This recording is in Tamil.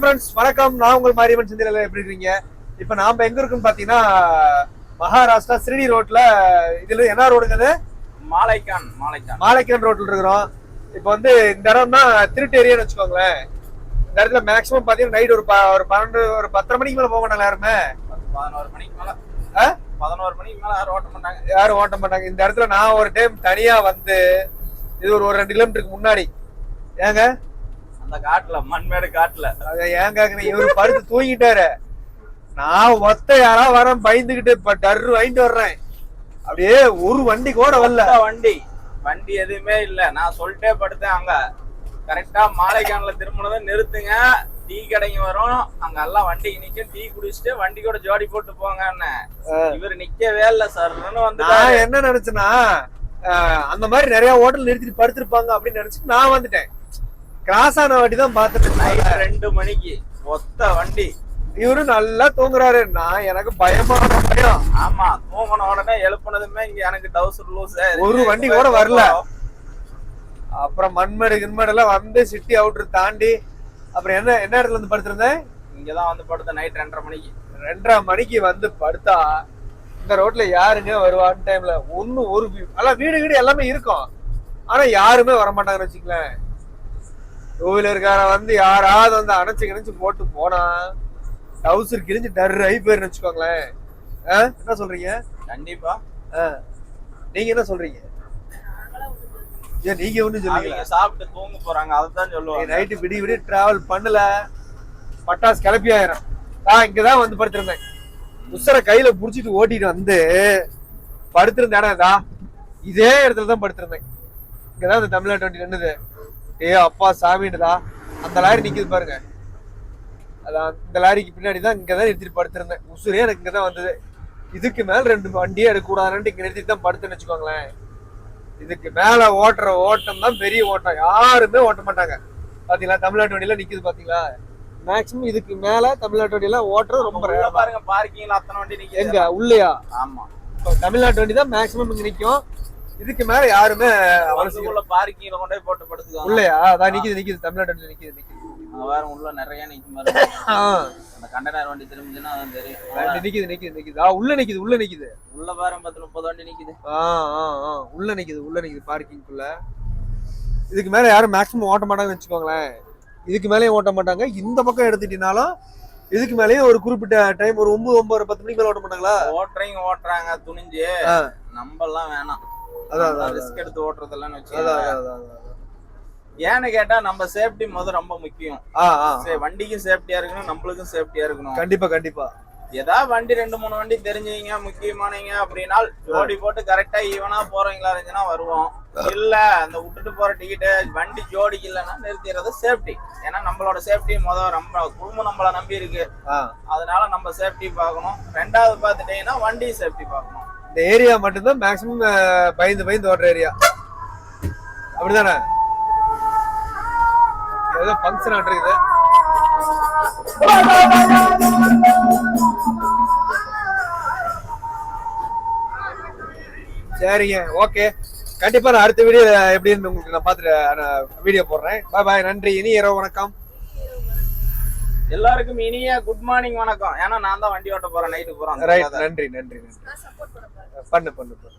ஃப்ரெண்ட்ஸ் வணக்கம். நான் உங்கள் மாரியம்மன் சிந்தில எப்படி இருக்கீங்க? இப்போ நாம எங்க இருக்குன்னு பாத்தீங்கன்னா மகாராஷ்டிரா ஸ்ரீனி ரோட்ல இதுல என்ன ரோடுங்கிறது மாலைக்கான் மாலைக்கான். மாலைக்கன் ரோட்ல இருக்கிறோம். இப்போ வந்து இந்த இடம் தான் திருட்டு ஏரியான்னு வச்சுக்கோங்களேன். இந்த இடத்துல மேக்ஸிமம் பாத்தீங்கன்னா நைட் ஒரு ஒரு பன்னெண்டு ஒரு பத்தரை மணிக்கு மேல போக மாட்டாங்க யாருமே? பதினோரு மணிக்கு மேல? பதினோரு மணிக்கு மேல யாரும் ஓட்ட மாட்டாங்க. யாரும் ஓட்ட மாட்டாங்க. இந்த இடத்துல நான் ஒரு டைம் தனியா வந்து இது ஒரு ஒரு ரெண்டு கிலோமீட்டருக்கு முன்னாடி. ஏங்க? அந்த காட்டுல மண்மேடு காட்டுல. அத ஏன் கேக்குறீங்க? இவரு படுத்து தூங்கிட்டாரு. நான் ஒத்த யாரா வரேன் பயந்துகிட்டு இப்ப டர்ரு வாங்கிட்டு வர்றேன். அப்படியே ஒரு வண்டி கூட வரல. வண்டி. வண்டி எதுவுமே இல்ல. நான் சொல்லிட்டே படுத்தேன் அங்க. கரெக்டா மாலைக்கான்ல திரும்பினதும் நிறுத்துங்க. டீ கடைக்கு வரும். அங்க எல்லாம் வண்டிக்கு நிக்கும். டீ குடிச்சிட்டு வண்டி கூட ஜோடி போட்டு போங்கன்னு இவர் நிக்கவே இல்ல சார் வந்து நான் என்ன நினைச்சேன்னா அந்த மாதிரி நிறைய ஹோட்டல் நிறுத்திட்டு படுத்திருப்பாங்க அப்படின்னு நினைச்சிட்டு நான் வந்துட்டேன். கிராஸ் ஆன வண்டி தான் பார்த்துட்டு. ரெண்டு மணிக்கு. ஒத்த வண்டி. இவரு நல்லா தூங்குறாரு. நான் எனக்கு பயமா பயம் ஆமா தூங்கின உடனே எழுப்புனதுமே இங்க எனக்கு டவுசர் லூஸ் ஒரு வண்டி கூட வரல. அப்புறம் மண்மேடு கிண்மேடு எல்லாம் வந்து சிட்டி அவுட்டர் தாண்டி அப்புறம் என்ன என்ன இடத்துல இருந்து படுத்திருந்தேன்? இங்கதான் வந்து படுத்த நைட் ரெண்டரை மணிக்கு. ரெண்டரை மணிக்கு வந்து படுத்தா இந்த ரோட்ல யாருங்க வருவான்னு டைம்ல ஒண்ணு ஒரு எல்லாம் வீடு வீடு எல்லாமே இருக்கும். ஆனா யாருமே வர மாட்டாங்கன்னு வச்சுக்கலேன் டூ வீலர்கார வந்து யாராவது வந்து அணைச்சு கிணைச்சு போட்டு போனா டவுசர் கிழிஞ்சு டர் ஆகி போயிருன்னு வச்சுக்கோங்களேன்? என்ன சொல்றீங்க? கண்டிப்பா. நீங்க என்ன சொல்றீங்க? ஏன் நீங்க ஒண்ணும் சொல்லுங்க சாப்பிட்டு தூங்க போறாங்க. அதுதான் சொல்லுவாங்க. நைட்டு விடிய விடிய டிராவல் பண்ணல. பட்டாசு கிளப்பி ஆயிரும். நான் இங்கதான் வந்து படுத்திருந்தேன். உசர கையில புடிச்சிட்டு ஓட்டிட்டு வந்து படுத்திருந்த இடம் இதா இதே இடத்துல தான் படுத்திருந்தேன். இங்கதான் இந்த தமிழ்நாட்டு வண்டி நின்னுது. ஏ அப்பா சாமின்னுதா அந்த லாரி நிக்குது பாருங்க. அதான் இந்த லாரிக்கு பின்னாடி தான் இங்கதான் நிறுத்திட்டு படுத்திருந்தேன். உசுரே எனக்கு இங்கதான் வந்தது. இதுக்கு மேல ரெண்டு வண்டியே எடுக்கக்கூடாதுன்ட்டு இங்க நிறுத்திட்டு தான் படுத்துன்னு வச்சுக்கோங்களேன். இதுக்கு மேல ஓட்டுற ஓட்டம் தான் பெரிய ஓட்டம். யாருமே ஓட்ட மாட்டாங்க. பாத்தீங்களா? தமிழ்நாட்டு வண்டியில நிக்குது பாத்தீங்களா? மேக்ஸிமம் இதுக்கு மேல தமிழ்நாட்டு வண்டியில ஓட்டுறது ரொம்ப. பாருங்க பார்க்கிங்ல அத்தனை வண்டி எங்க? உள்ளயா? ஆமா. இப்ப தமிழ்நாட்டு வண்டி தான் மேக்ஸிமம் இங்க நிக்கும். இதுக்கு மேல யாருமே அவசியம் பார்க்கிங்ல கொண்டு போட்டு படுத்துக்காங்க உள்ளயா அதான் நிக்குது நிக்குது. தமிழ்நாட்டு வண்டி நிக்குது. நிக்குது வேற உள்ள நிறைய நிக்கும் அந்த கண்டெய்னர் வண்டி திரும்பிச்சுன்னா அதான் தெரியும். வண்டி நிக்குது நிக்குது நிக்குது. ஆ உள்ள நிக்குது உள்ள நிக்குது. உள்ள பாருங்க பத்து முப்பது வண்டி நிக்குது. ஆ ஆ ஆ. உள்ள நிக்குது உள்ள நிக்குது பார்க்கிங்குள்ள. இதுக்கு மேல யாரும் மேக்ஸிமம் ஓட்ட மாட்டாங்கன்னு வச்சுக்கோங்களேன். இதுக்கு மேலேயும் ஓட்ட மாட்டாங்க. இந்த பக்கம் எடுத்துட்டீங்கனாலும் இதுக்கு மேலேயும் ஒரு குறிப்பிட்ட டைம் ஒரு ஒன்பது ஒன்பது பத்து மணிக்கு மேல ஓட்ட மாட்டாங்களா? ஓட்டுறவங்க ஓட்டுறாங்க துணிஞ்சு. எல்லாம் வேணாம். அதான் ரிஸ்க் எடுத்து ஓட்டுறதெல்லாம் வச்சு. ஏன்னு கேட்டா நம்ம சேஃப்டி முத ரொம்ப முக்கியம். வண்டிக்கும் சேஃப்டியா இருக்கணும் நம்மளுக்கும் சேஃப்டியா இருக்கணும். கண்டிப்பா கண்டிப்பா. ஏதாவது வண்டி ரெண்டு மூணு வண்டி தெரிஞ்சவங்க முக்கியமானவங்க அப்படின்னா ஜோடி போட்டு கரெக்டா ஈவனா போறவங்களா இருந்துச்சுன்னா வருவோம். இல்ல அந்த விட்டுட்டு போற டிக்கெட் வண்டி ஜோடிக்கு இல்லைன்னா நிறுத்திடுறது சேஃப்டி ஏன்னா நம்மளோட சேஃப்டி முத நம்ம குடும்பம் நம்மள நம்பி இருக்கு. அதனால நம்ம சேஃப்டி பார்க்கணும். ரெண்டாவது பார்த்துட்டீங்கன்னா வண்டி சேஃப்டி பார்க்கணும். இந்த ஏரியா மட்டும்தான் மேக்ஸிமம் பயந்து பயந்து ஓடுற ஏரியா அப்படிதானே? ஏதோ ஃபங்க்ஷன் ஆட்டிருக்குது சரிங்க ஓகே கண்டிப்பா நான் அடுத்த வீடியோ எப்படின்னு உங்களுக்கு நான் பார்த்துட்டு வீடியோ போடுறேன். பாய் பாய் நன்றி. இனி இரவு வணக்கம். எல்லாருக்கும் இனிய குட் மார்னிங் வணக்கம். ஏன்னா நான் தான் வண்டி ஓட்ட போறேன் நைட்டு போறேன் ரைட் நன்றி நன்றி நன்றி. பண்ணு பண்ணு பண்ணு.